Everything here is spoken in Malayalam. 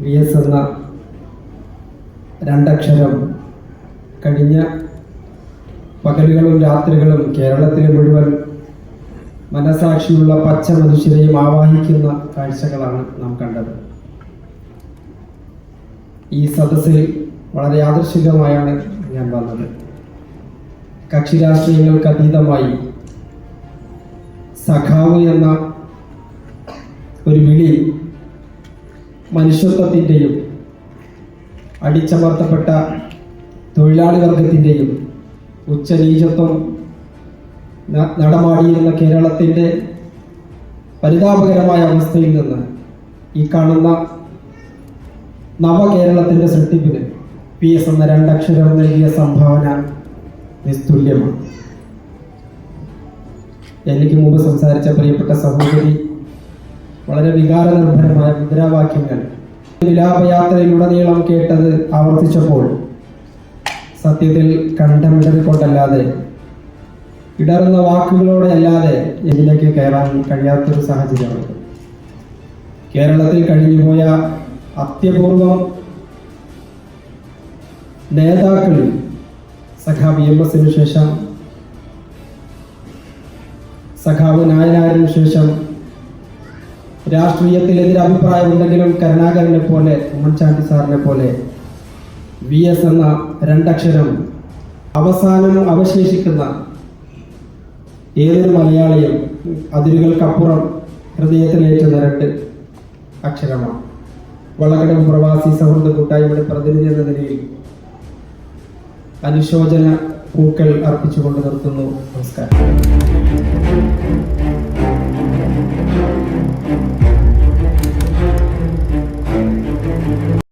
വി എസ് എന്ന രണ്ടക്ഷരം കഴിഞ്ഞ പകലുകളും രാത്രികളും കേരളത്തിലെ മുഴുവൻ മനസാക്ഷിയുള്ള പച്ച മനുഷ്യരെയും ആവാഹിക്കുന്ന കാഴ്ചകളാണ് നാം കണ്ടത്. ഈ സദസ്സിൽ വളരെ ആദർശികമായാണ് ഞാൻ വന്നത്. കക്ഷി രാഷ്ട്രീയങ്ങൾക്ക് അതീതമായി സഖാവ് എന്ന ഒരു വിളി മനുഷ്യത്വത്തിന്റെയും അടിച്ചമർത്തപ്പെട്ട തൊഴിലാളി വർഗത്തിന്റെയും ഉച്ചനീചത്വം നടമാടിയിരുന്ന കേരളത്തിന്റെ പരിതാപകരമായ അവസ്ഥയിൽ നിന്ന് ഈ കാണുന്ന നവകേരളത്തിന്റെ സൃഷ്ടിപ്പിന് പി എസ് എന്ന രണ്ടക്ഷരം നൽകിയ സംഭാവന നിസ്തുല്യമാണ്. എനിക്ക് മുമ്പ് സംസാരിച്ച പ്രിയപ്പെട്ട സഹോദരി വളരെ വികാരനിർഭരമായ മുദ്രാവാക്യങ്ങൾ വിലാപയാത്രയിലുടനീളം കേട്ടത് ആവർത്തിച്ചപ്പോൾ സത്യത്തിൽ കണ്ടമിടറിക്കൊണ്ടല്ലാതെ ഇടറുന്ന വാക്കുകളോടെ അല്ലാതെ ഇതിലേക്ക് കയറാൻ കഴിയാത്തൊരു സാഹചര്യമാണ്. കേരളത്തിൽ കഴിഞ്ഞുപോയ അത്യപൂർവം നേതാക്കളിൽ സഖാവ് എം എസിന് ശേഷം സഖാവ് നായനാരിന് ശേഷം രാഷ്ട്രീയത്തിൽ അഭിപ്രായം അഭിപ്രായമുണ്ടെങ്കിലും കരുണാകരനെ പോലെ ഉമ്മൻചാണ്ടി സാറിനെ പോലെ വി എസ് എന്ന രണ്ടക്ഷരം അവസാനം അവശേഷിക്കുന്ന ഏതൊരു മലയാളിയും അതിരുകൾക്കപ്പുറം ഹൃദയത്തിലേറ്റുന്ന രണ്ട് അക്ഷരമാണ്. വളകടം പ്രവാസി സൗഹൃദ കൂട്ടായ്മയുടെ പ്രതിനിധി എന്ന നിലയിൽ അനുശോചന പൂക്കൾ അർപ്പിച്ചുകൊണ്ട് നിർത്തുന്നു. നമസ്കാരം.